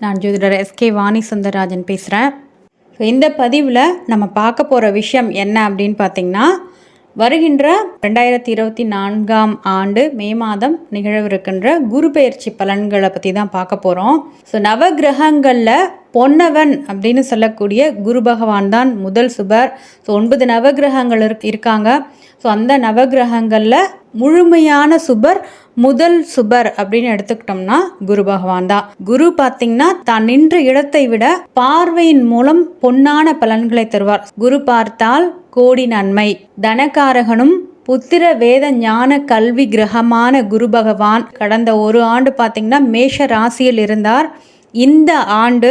நான் ஜோதிடர் எஸ்கே வாணி சுந்தரராஜன் பேசுகிறேன் ஸோ இந்த பதிவில் நம்ம பார்க்க போகிற விஷயம் என்ன அப்படின்னு பார்த்தீங்கன்னா வருகின்ற ரெண்டாயிரத்தி இருபத்தி நான்காம் ஆண்டு மே மாதம் நிகழவிருக்கின்ற குரு பெயர்ச்சி பலன்களை பற்றி தான் பார்க்க போகிறோம் ஸோ நவகிரகங்களில் பொன்னவன் அப்படின்னு சொல்லக்கூடிய குரு பகவான் தான் முதல் சுபர். ஸோ ஒன்பது நவகிரகங்கள் இருக் இருக்காங்க. ஸோ அந்த நவகிரகங்களில் முழுமையான சுபர் முதல் சுபர் அப்படின்னு எடுத்துக்கிட்டோம்னா குரு பகவான் தான். குரு பார்த்தீங்கன்னா தான் நின்ற இடத்தை விட பார்வையின் மூலம் பொன்னான பலன்களை தருவார். குரு பார்த்தால் கோடி நன்மை. தனகாரகனும் புத்திர வேத ஞான கல்வி கிரகமான குரு பகவான். கடந்த ஒரு ஆண்டு பார்த்தீங்கன்னா மேஷ ராசியில் இருந்தார். இந்த ஆண்டு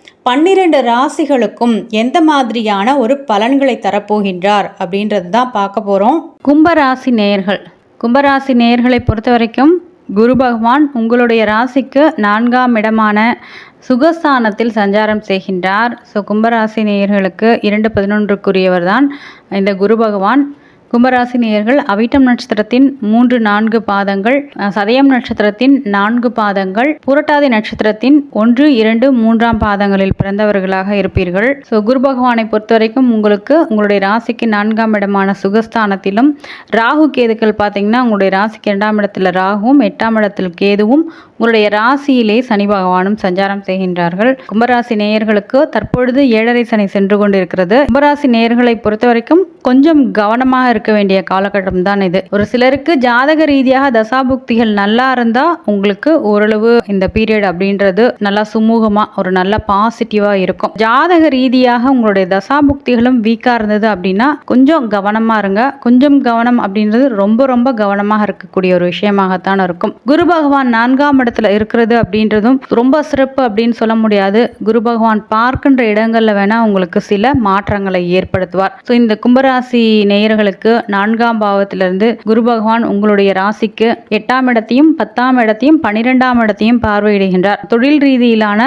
பன்னிரண்டு ராசிகளுக்கும் எந்த மாதிரியான ஒரு பலன்களை தரப்போகின்றார் அப்படின்றது தான் பார்க்க போகிறோம் கும்பராசி நேயர்கள். கும்பராசி நேயர்களை பொறுத்த வரைக்கும் குரு பகவான் உங்களுடைய ராசிக்கு நான்காம் இடமான சுகஸ்தானத்தில் சஞ்சாரம் செய்கின்றார். ஸோ கும்பராசி நேயர்களுக்கு இரண்டு பதினொன்றுக்குரியவர் தான் இந்த குரு பகவான். கும்பராசி நேயர்கள் அவிட்டம் நட்சத்திரத்தின் மூன்று நான்கு பாதங்கள் சதயம் நட்சத்திரத்தின் நான்கு பாதங்கள் புரட்டாதி நட்சத்திரத்தின் ஒன்று இரண்டு மூன்றாம் பாதங்களில் பிறந்தவர்களாக இருப்பீர்கள். ஸோ குரு பகவானை பொறுத்த வரைக்கும் உங்களுக்கு உங்களுடைய ராசிக்கு நான்காம் இடமான சுகஸ்தானத்திலும் ராகு கேதுக்கள் பார்த்தீங்கன்னா உங்களுடைய ராசிக்கு இரண்டாம் இடத்துல ராகுவும் எட்டாம் இடத்தில் கேதுவும் உங்களுடைய ராசியிலே சனி பகவானும் சஞ்சாரம் செய்கின்றார்கள். கும்பராசி நேயர்களுக்கு தற்பொழுது ஏழரை சனி சென்று கொண்டிருக்கிறது. கும்பராசி நேயர்களை பொறுத்த வரைக்கும் கொஞ்சம் கவனமாக இருக்க இருக்க வேண்டிய காலகட்டம் தான் இது. ஒரு சிலருக்கு ஜாதக ரீதியாக தசாபுக்திகள் நல்லா இருந்தா உங்களுக்கு ஓரளவு இந்த பீரியட் அப்படின்றது நல்லா சுமூகமா ஒரு நல்ல பாசிட்டிவா இருக்கும். ஜாதக ரீதியாக உங்களுடைய தசாபுக்திகளும் வீக்கா இருந்தது அப்படின்னா கொஞ்சம் கவனமா இருங்க. கொஞ்சம் கவனம் அப்படின்றது ரொம்ப ரொம்ப கவனமாக இருக்கக்கூடிய ஒரு விஷயமாகத்தான் இருக்கும். குரு பகவான் நான்காம் இடத்துல இருக்கிறது அப்படின்றதும் ரொம்ப சிறப்பு அப்படின்னு சொல்ல முடியாது. குரு பகவான் பார்க்கின்ற இடங்கள்ல வேணா உங்களுக்கு சில மாற்றங்களை ஏற்படுத்துவார். ஸோ இந்த கும்பராசி நேயர்களுக்கு நான்காம் பாவத்திலிருந்து குரு பகவான் உங்களுடைய ராசிக்கு எட்டாம் இடத்தையும் பத்தாம் இடத்தையும் பன்னிரெண்டாம் இடத்தையும் பார்வையிடுகின்றார். தொழில் ரீதியிலான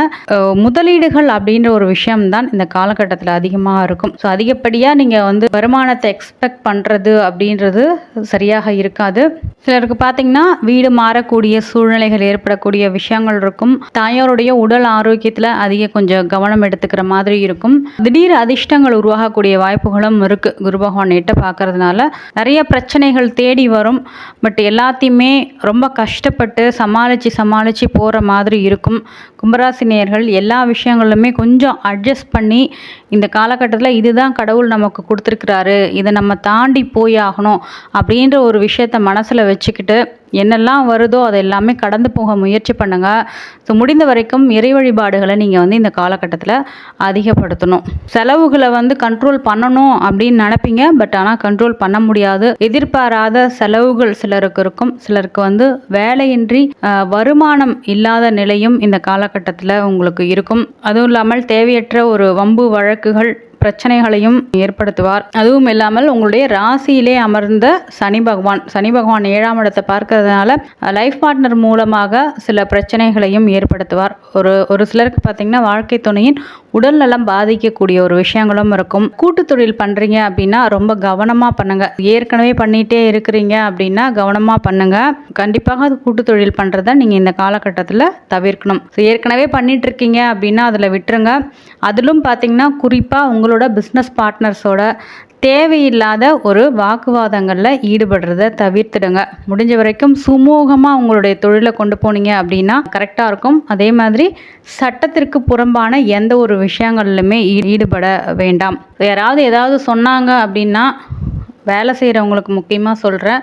முதலீடுகள் அப்படின்ற ஒரு விஷயம் தான் இந்த காலகட்டத்தில் அதிகமாக இருக்கும். ஸோ அதிகப்படியாக நீங்கள் வந்து வருமானத்தை எக்ஸ்பெக்ட் பண்ணுறது அப்படின்றது சரியாக இருக்காது. சிலருக்கு பார்த்தீங்கன்னா வீடு மாறக்கூடிய சூழ்நிலைகள் ஏற்படக்கூடிய விஷயங்கள் இருக்கும். தாயாருடைய உடல் ஆரோக்கியத்தில் அதிக கொஞ்சம் கவனம் எடுத்துக்கிற மாதிரி இருக்கும். திடீர் அதிர்ஷ்டங்கள் உருவாகக்கூடிய வாய்ப்புகளும் இருக்கு. குரு பகவான் எட்ட பார்க்கறதுனால நிறைய பிரச்சனைகள் தேடி வரும். பட் எல்லாத்தையுமே ரொம்ப கஷ்டப்பட்டு சமாளித்து சமாளித்து போகிற மாதிரி இருக்கும். கும்பராசினியர்கள் எல்லா விஷயங்களுமே கொஞ்சம் அட்ஜஸ்ட் பண்ணி இந்த காலகட்டத்தில் இதுதான் கடவுள் நமக்கு கொடுத்துருக்குறாரு. இதை நம்ம தாண்டி போய் ஆகணும் அப்படின்ற ஒரு விஷயத்த மனசில் வச்சுக்கிட்டு என்னெல்லாம் வருதோ அதை எல்லாமே கடந்து போக முயற்சி பண்ணுங்கள் ஸோ முடிந்த வரைக்கும் இறை வழிபாடுகளை நீங்கள் வந்து இந்த காலகட்டத்தில் அதிகப்படுத்தணும். செலவுகளை வந்து கண்ட்ரோல் பண்ணணும் அப்படின்னு நினைப்பீங்க. பட் ஆனால் கண்ட்ரோல் பண்ண முடியாது. எதிர்பாராத செலவுகள் சிலருக்கு இருக்கும். சிலருக்கு வந்து வேலையின்றி வருமானம் இல்லாத நிலையும் இந்த காலகட்டத்தில் உங்களுக்கு இருக்கும். அதுவும் இல்லாமல் தேவையற்ற ஒரு வம்பு வழக்குகள் பிரச்சனைகளையும் ஏற்படுத்துவார். அதுவும் இல்லாமல் உங்களுடைய ராசியிலே அமர்ந்த சனி பகவான் சனி பகவான் ஏழாம் இடத்தை பார்க்கறதுனால லைஃப் பார்ட்னர் மூலமாக சில பிரச்சனைகளையும் ஏற்படுத்துவார். ஒரு ஒரு சிலருக்கு பார்த்தீங்கன்னா வாழ்க்கை துணையின் உடல் நலம் பாதிக்கக்கூடிய ஒரு விஷயங்களும் இருக்கும். கூட்டு தொழில் பண்ணுறீங்க அப்படின்னா ரொம்ப கவனமாக பண்ணுங்க. ஏற்கனவே பண்ணிகிட்டே இருக்கிறீங்க அப்படின்னா கவனமாக பண்ணுங்க. கண்டிப்பாக அது கூட்டு தொழில் பண்ணுறத நீங்கள் இந்த காலகட்டத்தில் தவிர்க்கணும். ஸோ ஏற்கனவே பண்ணிகிட்ருக்கீங்க அப்படின்னா அதில் விட்டுருங்க. அதிலும் பார்த்தீங்கன்னா குறிப்பாக உங்களோட பிஸ்னஸ் பார்ட்னர்ஸோட தேவையில்லாத ஒரு வாக்குவாதங்களில் ஈடுபடுறத தவிர்த்துடுங்க. முடிஞ்ச வரைக்கும் சுமூகமாக உங்களுடைய தொழிலை கொண்டு போனீங்க அப்படின்னா கரெக்டாக இருக்கும். அதே மாதிரி சட்டத்திற்கு புறம்பான எந்த ஒரு விஷயங்கள்லையுமே ஈ- ஈடுபட வேண்டாம். யாராவது ஏதாவது சொன்னாங்க அப்படின்னா வேலை செய்கிறவங்களுக்கு முக்கியமாக சொல்கிறேன்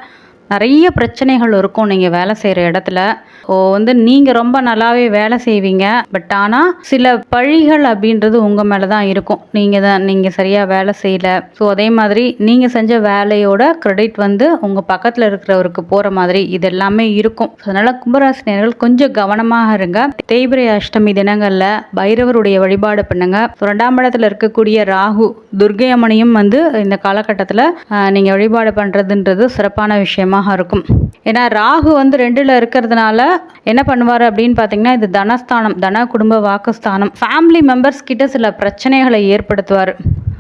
நிறைய பிரச்சனைகள் இருக்கும் நீங்கள் வேலை செய்கிற இடத்துல. ஓ வந்து நீங்கள் ரொம்ப நல்லாவே வேலை செய்வீங்க. பட் ஆனால் சில பழிகள் அப்படின்றது உங்கள் மேலே தான் இருக்கும். நீங்கள் தான் நீங்கள் சரியாக வேலை செய்யலை. ஸோ அதே மாதிரி நீங்கள் செஞ்ச வேலையோட கிரெடிட் வந்து உங்கள் பக்கத்தில் இருக்கிறவருக்கு போகிற மாதிரி இது எல்லாமே இருக்கும். அதனால் கும்பராசினியர்கள் கொஞ்சம் கவனமாக இருங்க. தேய்பிரை அஷ்டமி தினங்களில் பைரவருடைய வழிபாடு பண்ணுங்க. ரெண்டாம் இடத்துல இருக்கக்கூடிய ராகு துர்கை அம்மனையும் வந்து இந்த காலகட்டத்தில் நீங்கள் வழிபாடு பண்ணுறதுன்றது சிறப்பான விஷயமா விஷயமாக இருக்கும். ஏன்னா ராகு வந்து ரெண்டில் இருக்கிறதுனால என்ன பண்ணுவார் அப்படின்னு பார்த்தீங்கன்னா இது தனஸ்தானம் தன குடும்ப வாக்குஸ்தானம். ஃபேமிலி மெம்பர்ஸ் கிட்ட சில பிரச்சனைகளை ஏற்படுத்துவார்.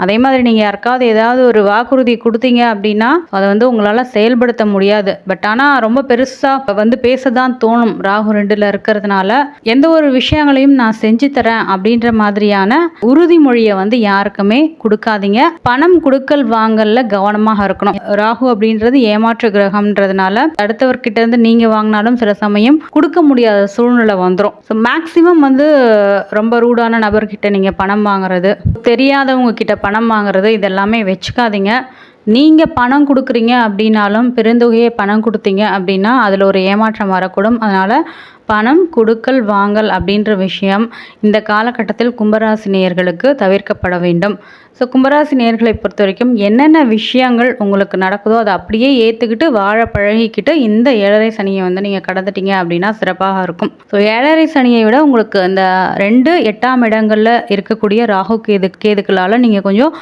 அதே மாதிரி நீங்கள் யாருக்காவது ஏதாவது ஒரு வாக்குறுதி கொடுத்தீங்க அப்படின்னா அதை வந்து உங்களால் செயல்படுத்த முடியாது. பட் ஆனால் ரொம்ப பெருசாக வந்து பேச தான் தோணும் ராகு ரெண்டில் இருக்கிறதுனால. எந்த ஒரு விஷயங்களையும் நான் செஞ்சு தரேன் அப்படின்ற மாதிரியான உறுதிமொழியை வந்து யாருக்குமே கொடுக்காதீங்க. பணம் கொடுக்கல் வாங்கல்ல கவனமாக இருக்கணும். ராகு அப்படின்றது ஏமாற்று கிரகம் கிரகம்ன்றதுனால அடுத்தவர்கிட்ட இருந்து நீங்கள் வாங்கினாலும் சில சமயம் கொடுக்க முடியாத சூழ்நிலை வந்துடும் ஸோ மேக்ஸிமம் வந்து ரொம்ப ரூடான நபர்கிட்ட நீங்கள் பணம் வாங்குறது தெரியாதவங்க கிட்ட பணம் வாங்குறது இதெல்லாமே வச்சுக்காதீங்க. நீங்கள் பணம் கொடுக்குறீங்க அப்படின்னாலும் பெருந்தொகையை பணம் கொடுத்தீங்க அப்படின்னா அதில் ஒரு ஏமாற்றம் வரக்கூடும். அதனால் பணம் கொடுக்கல் வாங்கல் அப்படின்ற விஷயம் இந்த காலகட்டத்தில் கும்பராசி நேயர்களுக்கு தவிர்க்கப்பட வேண்டும். ஸோ கும்பராசி நேர்களை பொறுத்த வரைக்கும் என்னென்ன விஷயங்கள் உங்களுக்கு நடக்குதோ அதை அப்படியே ஏற்றுக்கிட்டு வாழ பழகிக்கிட்டு இந்த ஏழரை சனியை வந்து நீங்கள் கடந்துட்டீங்க அப்படின்னா சிறப்பாக இருக்கும். ஸோ ஏழரை சனியை விட உங்களுக்கு இந்த ரெண்டு எட்டாம் இடங்களில் இருக்கக்கூடிய ராகு கேது கேதுக்களால் நீங்கள் கொஞ்சம்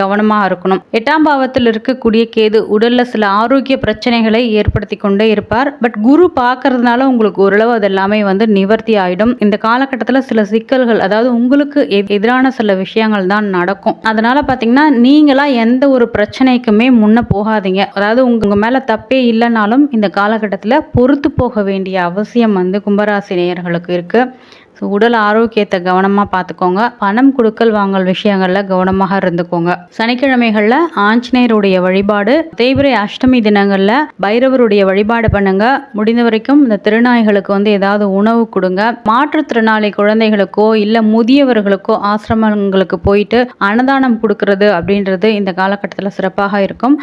கவனமாக இருக்கணும். எட்டாம் பாவத்தில் இருக்கக்கூடிய கேது உடலில் சில ஆரோக்கிய பிரச்சனைகளை ஏற்படுத்தி கொண்டே இருப்பார். பட் குரு பார்க்கறதுனால உங்களுக்கு ஓரளவு அதை எல்லாமே வந்து நிவர்த்தி ஆயிடும். இந்த காலகட்டத்தில் சில சிக்கல்கள் அதாவது உங்களுக்கு எதிரான சில விஷயங்கள் தான் நடக்கும். அதனால பார்த்தீங்கன்னா நீங்களா எந்த ஒரு பிரச்சனைக்குமே முன்ன போகாதீங்க. அதாவது உங்க மேலே தப்பே இல்லைனாலும் இந்த காலகட்டத்தில் பொறுத்து போக வேண்டிய அவசியம் வந்து கும்பராசி நேயர்களுக்கு இருக்குது ஸோ உடல் ஆரோக்கியத்தை கவனமாக பார்த்துக்கோங்க. பணம் கொடுக்கல் வாங்கல் விஷயங்களில் கவனமாக இருந்துக்கோங்க. சனிக்கிழமைகளில் ஆஞ்சநேயருடைய வழிபாடு தேய்பிரை அஷ்டமி தினங்களில் பைரவருடைய வழிபாடு பண்ணுங்க. முடிந்த வரைக்கும் இந்த திருநாய்களுக்கு வந்து ஏதாவது உணவு கொடுங்க. மாற்றுத்திறனாளி குழந்தைகளுக்கோ இல்லை முதியவர்களுக்கோ ஆசிரமங்களுக்கு போயிட்டு அன்னதானம் கொடுக்கறது அப்படின்றது இந்த காலகட்டத்தில் சிறப்பாக இருக்கும்.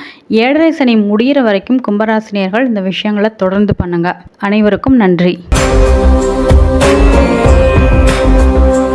ஏழரை சனி முடியிற வரைக்கும் கும்பராசினியர்கள் இந்த விஷயங்களை தொடர்ந்து பண்ணுங்க. அனைவருக்கும் நன்றி. Thank you.